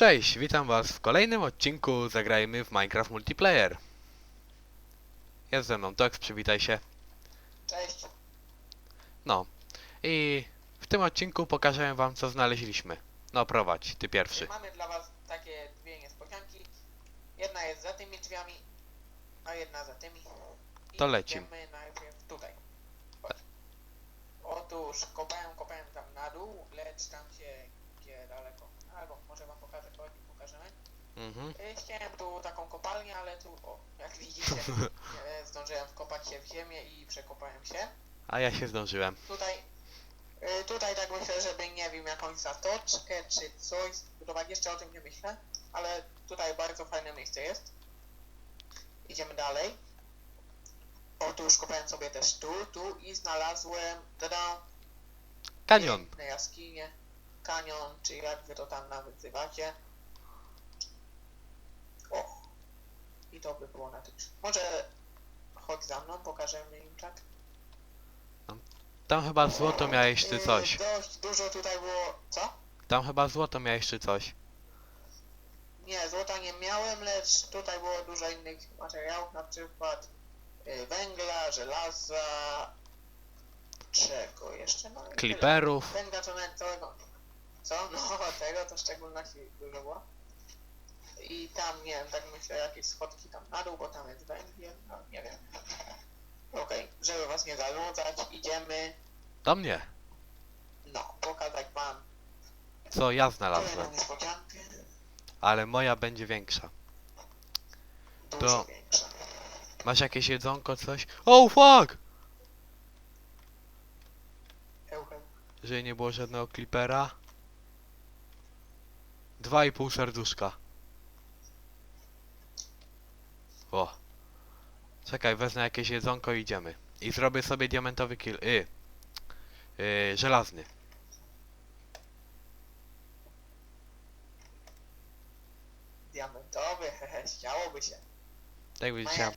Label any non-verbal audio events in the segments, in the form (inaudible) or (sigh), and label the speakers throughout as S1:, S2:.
S1: Cześć, witam was w kolejnym odcinku Zagrajmy w Minecraft Multiplayer. Jest ze mną Tox, przywitaj się.
S2: Cześć.
S1: No. I w tym odcinku pokażę wam co znaleźliśmy. No prowadź, ty pierwszy.
S2: Mamy dla was takie dwie niespodzianki. Jedna jest za tymi drzwiami, a jedna za tymi. I
S1: To lecim.
S2: Idziemy najpierw tutaj. Chodź. Otóż kopałem, kopałem tam na dół, lecz tam się gdzie daleko. Albo może wam pokażę, chodź i pokażemy.
S1: Mhm.
S2: Y, Chciałem tu taką kopalnię, ale tu, o, jak widzicie, (laughs) e, zdążyłem wkopać się w ziemię i przekopałem się.
S1: A ja się zdążyłem.
S2: Tutaj, y, tutaj tak myślę, żeby nie wiem, jakąś zatoczkę czy coś zbudować, jeszcze o tym nie myślę, ale tutaj bardzo fajne miejsce jest. Idziemy dalej. Otóż kopałem sobie też tu, tu i znalazłem, tada,
S1: Kanion.
S2: piękne jaskinie, kanion, czy jak wy to tam nazywacie. O, i to by było na tym. Może chodź za mną, pokażemy im czat.
S1: Tam chyba złoto miałeś czy
S2: Yy,
S1: coś.
S2: Dość dużo tutaj było. Co?
S1: Tam chyba złoto miałeś czy coś.
S2: Nie, złota nie miałem, lecz tutaj było dużo innych materiałów, na przykład y, węgla, żelaza, czego jeszcze? No, i tyle.
S1: Clipperów.
S2: Węgla to nawet całego. Co? No, tego to w szczególności dużo było. I tam, nie wiem, tak myślę, jakieś schodki tam na dół, bo tam jest węgiel, no nie wiem. Okej, żeby was nie zanudzać, idziemy,
S1: Do mnie.
S2: no, pokazać wam
S1: Co ja
S2: kolejną
S1: znalazłem.
S2: niespodziankę.
S1: Ale moja będzie większa.
S2: Dużo
S1: To-. Masz jakieś jedzonko, coś? Oh fuck!
S2: Ełchem.
S1: Że nie było żadnego Clippera. Dwa i pół serduszka. O. Czekaj, wezmę jakieś jedzonko i idziemy. I zrobię sobie diamentowy kill. Y. Y, żelazny.
S2: Diamentowy, (laughs) hehe, chciałoby się.
S1: Tak widzicie.
S2: Moja-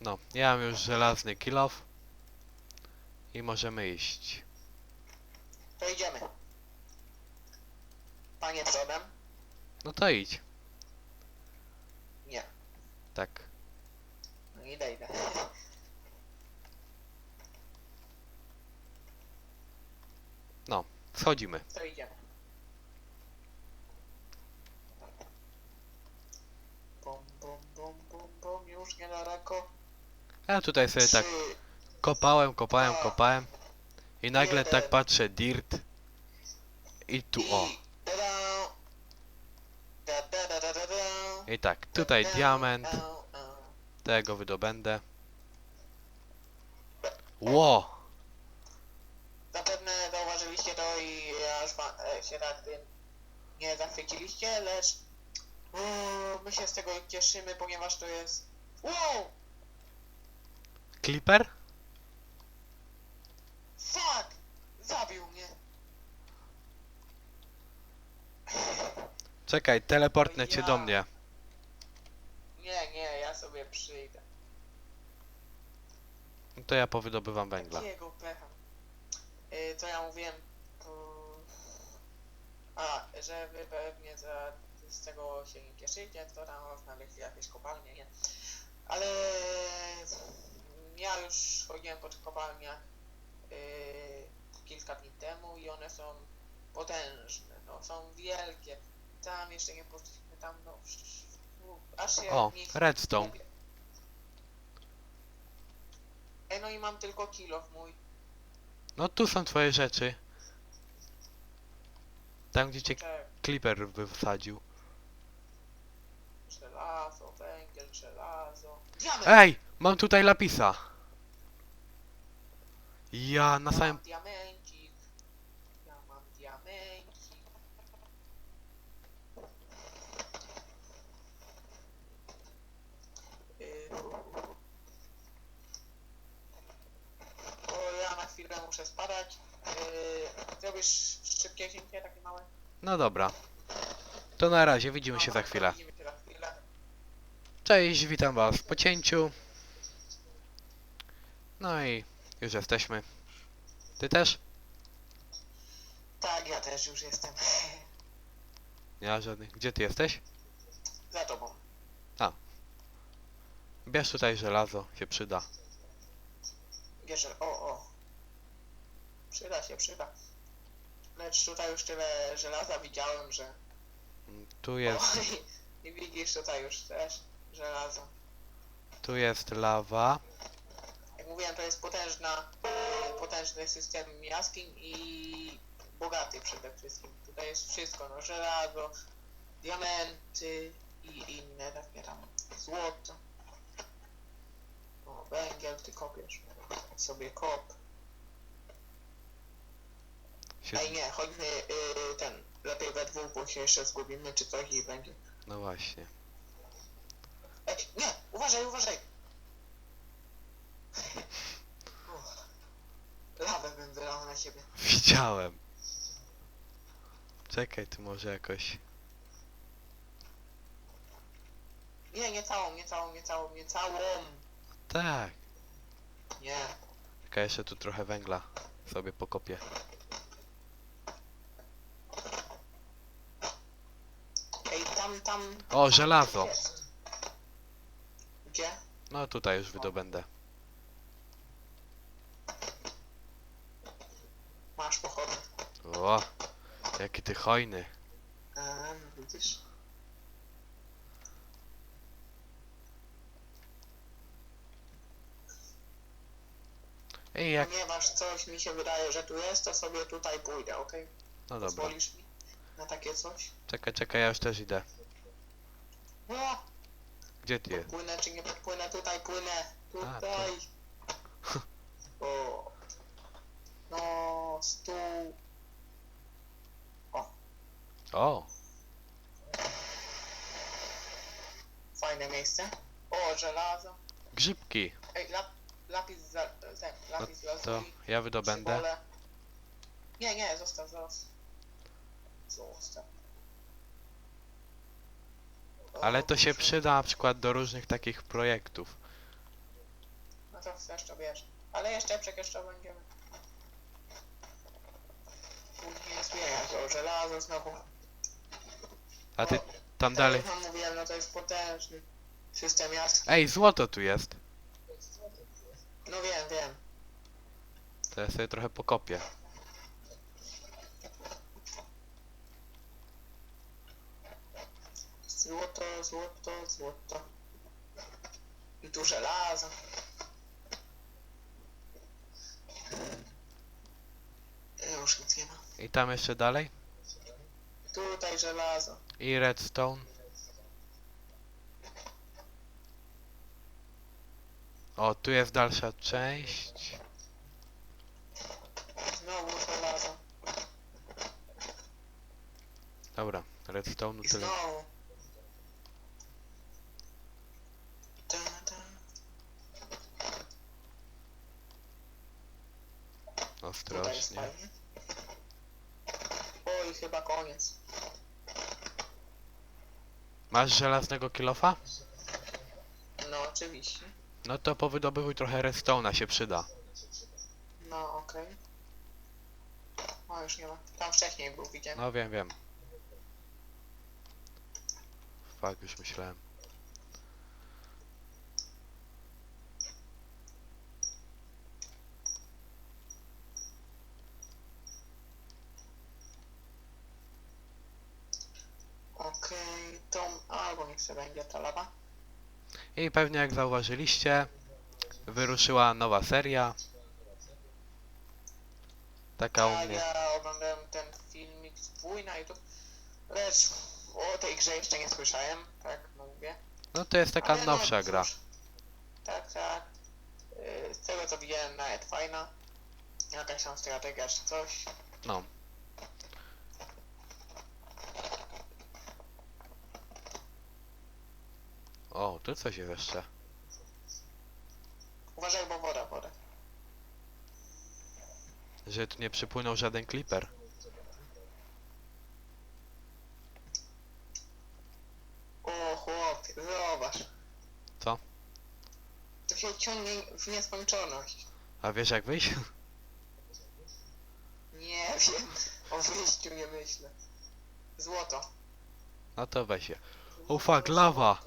S1: No, ja mam już żelazny kill off. I możemy iść.
S2: To idziemy. Panie przodem?
S1: No to idź.
S2: Nie.
S1: Tak.
S2: No idę, idę. (laughs)
S1: Schodzimy.
S2: To idziemy. Bum, bum, bum, bum, bum, już niedaleko.
S1: Ja tutaj sobie tak kopałem, kopałem, kopałem. I nagle tak patrzę, dirt. I tu o.
S2: i
S1: tak, tutaj diament. Tego wydobędę. Ło!
S2: Zapewne zauważyliście to i aż e, się tak tym nie zachwyciliście, lecz my się z tego cieszymy, ponieważ to jest... Wow!
S1: Clipper?
S2: Fuck! Zabił mnie!
S1: Czekaj, teleportnę cię
S2: Ja.
S1: do mnie.
S2: Nie, nie, ja sobie przyjdę.
S1: No to ja powydobywam węgla.
S2: Takiego pecha. Y, co ja mówiłem? To... A, że wy pewnie za, z tego się nie cieszycie, to tam znaleźli jakieś kopalnie, nie? Ale ja już chodziłem po tych kopalniach y, kilka dni temu i one są potężne, no są wielkie. Tam jeszcze nie poszliśmy, tam no aż się
S1: O, redstone.
S2: Ej, no i mam tylko kilo w mój.
S1: No tu są twoje rzeczy. Tam gdzie cię
S2: Czek,
S1: Clipper wysadził.
S2: żelazo, węgiel, żelazo. Diament!
S1: Ej! Mam tutaj lapisa. Ja na
S2: ja
S1: samym...
S2: mam diamencik. Ja mam diamencik. Yy. O, ja na chwilę muszę spadać. Yy, zrobisz szybkie cięcie, takie małe?
S1: No dobra. To na razie, widzimy się za
S2: to
S1: chwilę.
S2: Widzimy się za chwilę.
S1: Cześć, witam was po cięciu. No i już jesteśmy. Ty też?
S2: Tak, ja też już jestem.
S1: Nie ma żadnych. Gdzie ty jesteś?
S2: Za tobą.
S1: Bierz tutaj żelazo, się przyda.
S2: Bierze, o, o. Przyda się, przyda. Lecz tutaj już tyle żelaza widziałem, że...
S1: Mm, Tu jest,
S2: O, i, I widzisz tutaj już też żelazo.
S1: tu jest lawa.
S2: Jak mówiłem, to jest potężna, e, potężny system jaskiń i bogaty przede wszystkim. Tutaj jest wszystko, no żelazo, diamenty i inne takie tam złoto. O, węgiel ty kopiesz. Sobie kop.
S1: Się...
S2: Ej nie, chodźmy y, ten, lepiej we dwóch, bo się jeszcze zgubimy czy coś i będzie.
S1: No właśnie.
S2: Ej, nie, uważaj, uważaj! Lawę bym wylał na siebie.
S1: Widziałem. Czekaj, tu może jakoś.
S2: Nie, nie całą, nie całą, nie całą, nie całą!
S1: Tak.
S2: Nie.
S1: Czekaj, jeszcze tu trochę węgla sobie pokopię.
S2: Ej, tam, tam...
S1: O, żelazo.
S2: Gdzie?
S1: No tutaj już wydobędę.
S2: Masz pochody.
S1: O, jaki ty hojny.
S2: A, no widzisz?
S1: Ej, jak...
S2: Ponieważ coś mi się wydaje, że tu jest, to sobie tutaj pójdę, okej?
S1: No dobra.
S2: Pozwolisz mi na takie coś?
S1: Czekaj, czekaj, ja już też idę.
S2: No,
S1: Gdzie ty jest?
S2: Płynę czy nie podpłynę? Tutaj płynę. Tutaj. (laughs) O. No, stół.
S1: O,
S2: Fajne miejsce. O, żelazo.
S1: grzybki.
S2: Ej, lap, lapis za, ten, lapis
S1: To
S2: lazuli.
S1: ja wydobędę.
S2: Nie, nie, zostaw, zostaw. Zostaw. O,
S1: Ale to się przyda na przykład do różnych takich projektów.
S2: No to chcesz, to wiesz. Ale jeszcze przecież to będziemy. Później zmieniać o żelazo znowu.
S1: A ty tam dalej.
S2: wam mówiłem, no to jest potężny system jaskiń.
S1: Ej, złoto tu jest.
S2: No wiem, wiem.
S1: To ja sobie trochę pokopię.
S2: Złoto, złoto, złoto. I tu żelazo. Już nic nie ma.
S1: I tam jeszcze dalej.
S2: Tutaj żelazo.
S1: I redstone. O, tu jest dalsza część.
S2: Znowu żelazo.
S1: Dobra, redstone'u
S2: I
S1: tyle.
S2: znowu. Ta, ta. Tutaj jest
S1: Ostrożnie.
S2: fajnie. Oj, chyba koniec.
S1: Masz żelaznego kilofa?
S2: No, oczywiście.
S1: No to powydobywuj trochę redstone'a, się przyda.
S2: No, okej. O, już nie ma. Tam wcześniej był, widziałem.
S1: No wiem, wiem. Fuck, już myślałem.
S2: Okej, to sobie będzie ta lawa.
S1: I pewnie jak zauważyliście, wyruszyła nowa seria. Taka u mnie.
S2: ja oglądałem ten filmik swój na YouTube, lecz o tej grze jeszcze nie słyszałem, tak no mówię.
S1: No to jest taka
S2: Ale
S1: nowsza
S2: no,
S1: gra.
S2: cóż, Tak, tak. Yy, Z tego co widziałem nawet fajna. Jakaś tam strategia czy coś.
S1: No. O, tu coś jest jeszcze.
S2: Uważaj, bo woda, woda.
S1: Że tu nie przypłynął żaden clipper.
S2: O chłopie, zobacz.
S1: Co?
S2: To się ciągnie w nieskończoność.
S1: A wiesz jak wyjść? (laughs)
S2: Nie wiem. O wyjściu nie myślę. Złoto.
S1: No to weź je. O fuck, lawa!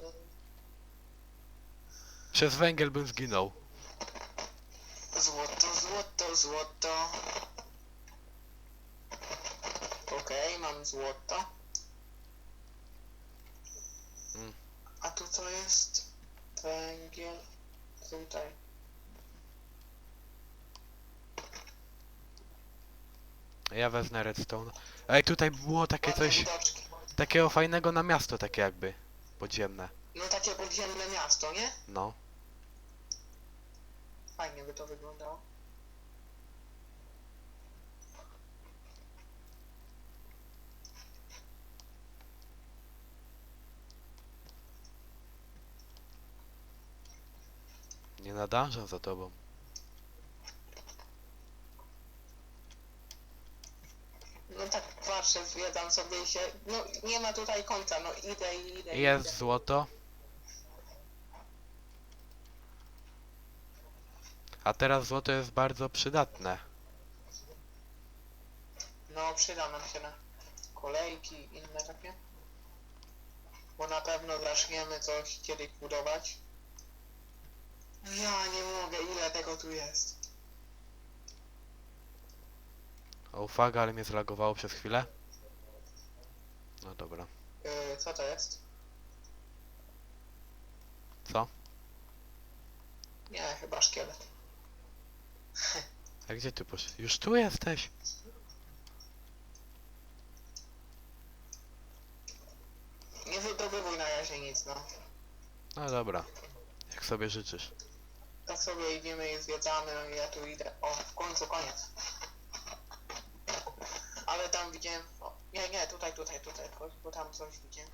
S1: Przez węgiel bym zginął.
S2: Złoto, złoto, złoto. Okej, mam złoto.
S1: Mm.
S2: A tu co jest? Węgiel. Tutaj.
S1: Ja wezmę redstone. Ej, tutaj było takie
S2: Ładne
S1: coś,
S2: widoczki.
S1: takiego fajnego na miasto, takie jakby. Podziemne.
S2: Takie podziemne miasto, nie?
S1: No.
S2: Fajnie by to wyglądało.
S1: Nie nadążam za tobą.
S2: No tak patrzę, zwiedzam sobie i się... No nie ma tutaj końca, no idę i idę. i
S1: Jest
S2: idę.
S1: złoto. A teraz złoto jest bardzo przydatne.
S2: No przyda nam się na kolejki i inne takie. Bo na pewno zaczniemy coś kiedyś budować. Ja nie mogę, ile tego tu jest.
S1: O uwaga, ale mnie zlagowało przez chwilę. No dobra.
S2: Yy, co to jest?
S1: Co?
S2: Nie, chyba szkielet.
S1: A gdzie ty poszedł? Już tu jesteś?
S2: Nie wydobywuj na razie nic, no.
S1: No dobra. Jak sobie życzysz.
S2: Tak sobie idziemy i zwiedzamy, no i ja tu idę. O, w końcu koniec. Ale tam widziałem... O, nie, nie, tutaj, tutaj, tutaj, bo, bo tam coś widziałem.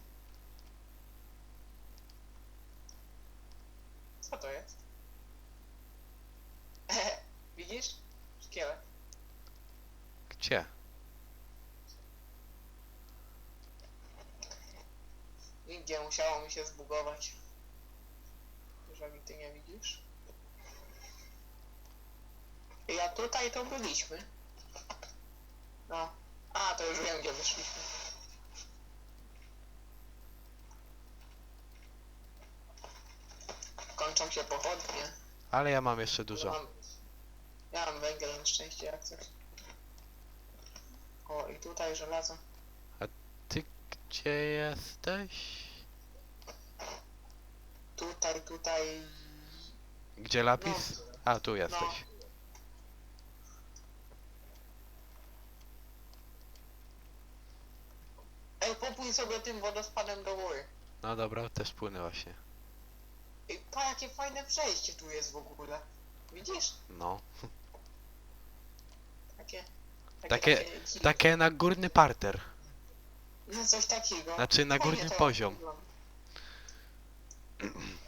S2: Co to jest? Widzisz? Szkielet.
S1: Gdzie?
S2: Nigdzie musiało mi się zbugować. Jeżeli ty nie widzisz. Ja tutaj to byliśmy. No. A, to już wiem gdzie wyszliśmy. Kończą się pochodnie.
S1: Ale ja mam jeszcze
S2: Ja
S1: dużo.
S2: mam, ja mam węgiel na szczęście jak coś. O, i tutaj żelazo.
S1: Gdzie jesteś?
S2: Tutaj, tutaj.
S1: Gdzie lapis? A, tu jesteś.
S2: Ej, popój sobie tym wodospadem do góry.
S1: No dobra, też płynę właśnie.
S2: Ej, pa, jakie fajne przejście tu jest w ogóle. Widzisz?
S1: No.
S2: Takie...
S1: Takie-. Takie na górny parter.
S2: No coś takiego.
S1: Znaczy na
S2: Fajnie
S1: górny
S2: to
S1: poziom.
S2: wygląda. (clears throat)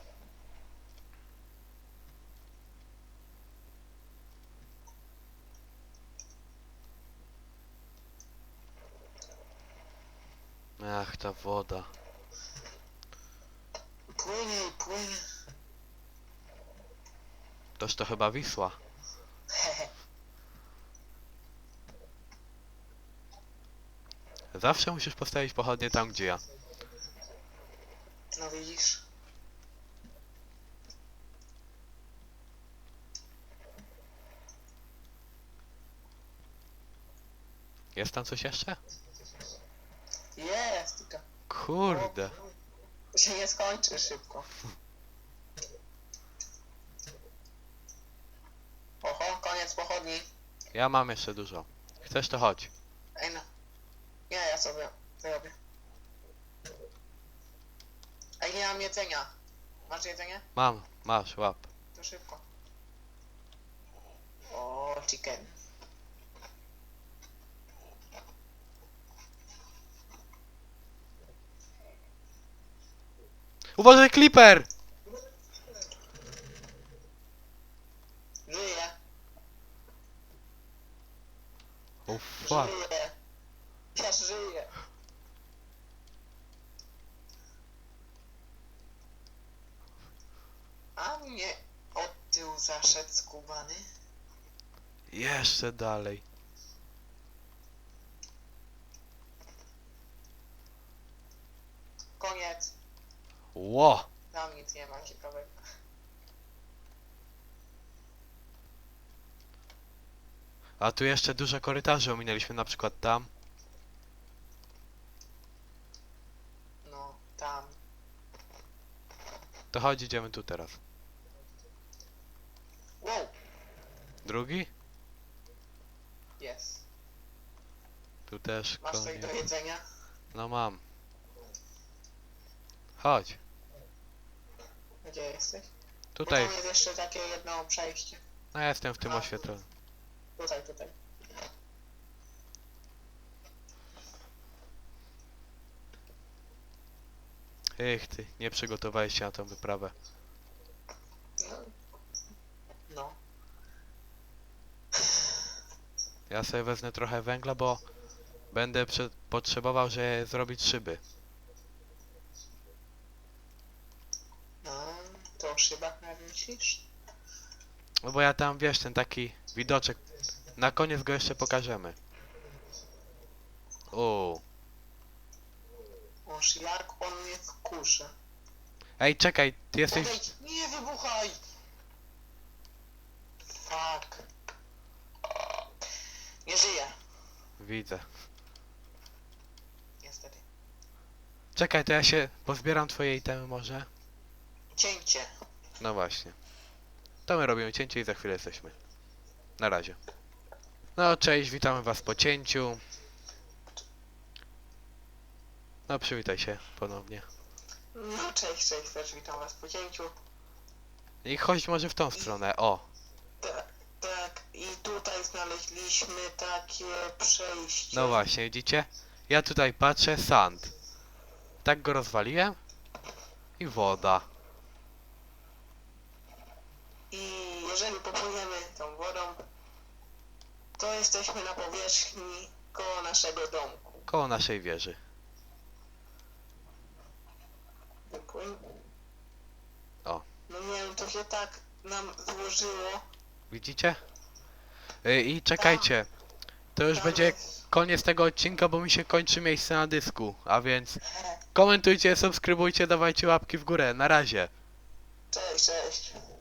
S1: Ach, ta woda.
S2: Płynie i płynie.
S1: Toż to chyba Wisła. Zawsze musisz postawić pochodnie tam, gdzie ja.
S2: No widzisz?
S1: Jest tam coś jeszcze?
S2: Jest, tylko
S1: Kurde.
S2: to się nie skończy szybko. Oho, koniec pochodni.
S1: Ja mam jeszcze dużo. Chcesz to chodź.
S2: Ej no. Nie, ja sobie zrobię. Ej, nie mam jedzenia. Masz jedzenie?
S1: Mam, masz, łap.
S2: To szybko. O, chicken.
S1: Uważaj, Clipper!
S2: Żyję,
S1: O fuck.
S2: żyję. Ja żyję. A mnie od tyłu zaszedł skubany.
S1: Jeszcze dalej.
S2: Koniec.
S1: Ło!
S2: Tam nic nie ma ciekawego.
S1: A tu jeszcze duże korytarze ominęliśmy, na przykład tam.
S2: No, tam.
S1: To chodź, idziemy tu teraz.
S2: Wow,
S1: Drugi?
S2: jest.
S1: Tu też
S2: Masz coś do jedzenia?
S1: No mam. Chodź.
S2: Gdzie jesteś?
S1: Tutaj.
S2: Tam jest jeszcze takie jedno przejście.
S1: No ja jestem w tym oświetlonym.
S2: Tutaj, tutaj.
S1: Ech ty, nie przygotowałeś się na tą wyprawę.
S2: No. No.
S1: Ja sobie wezmę trochę węgla, bo będę potrzebował, żeby zrobić szyby.
S2: No, to o szybach myślisz?
S1: No bo ja tam, wiesz, ten taki widoczek. Na koniec go jeszcze pokażemy. O.
S2: Oż jak on mnie wkurza.
S1: Ej, czekaj, ty jesteś...
S2: Odejdź, nie wybuchaj! Fuck. Nie żyję,
S1: Widzę.
S2: niestety.
S1: Czekaj, to ja się pozbieram twoje itemy może?
S2: Cięcie.
S1: No właśnie. To my robimy cięcie i za chwilę jesteśmy. Na razie. No cześć, witamy was po cięciu. No przywitaj się ponownie.
S2: No cześć, cześć, też witam was po cięciu.
S1: I chodź może w tą stronę, o.
S2: Tak, i tutaj znaleźliśmy takie przejście.
S1: No właśnie, widzicie? Ja tutaj patrzę, sand. Tak go rozwaliłem. I woda.
S2: I jeżeli popłyniemy tą wodą, to jesteśmy na powierzchni koło naszego domku.
S1: Koło naszej wieży.
S2: Wypłyń.
S1: O.
S2: No nie wiem, to się tak nam złożyło.
S1: Widzicie? Y, I czekajcie. To już będzie koniec tego odcinka, bo mi się kończy miejsce na dysku. A więc komentujcie, subskrybujcie, dawajcie łapki w górę. Na razie.
S2: Cześć, cześć.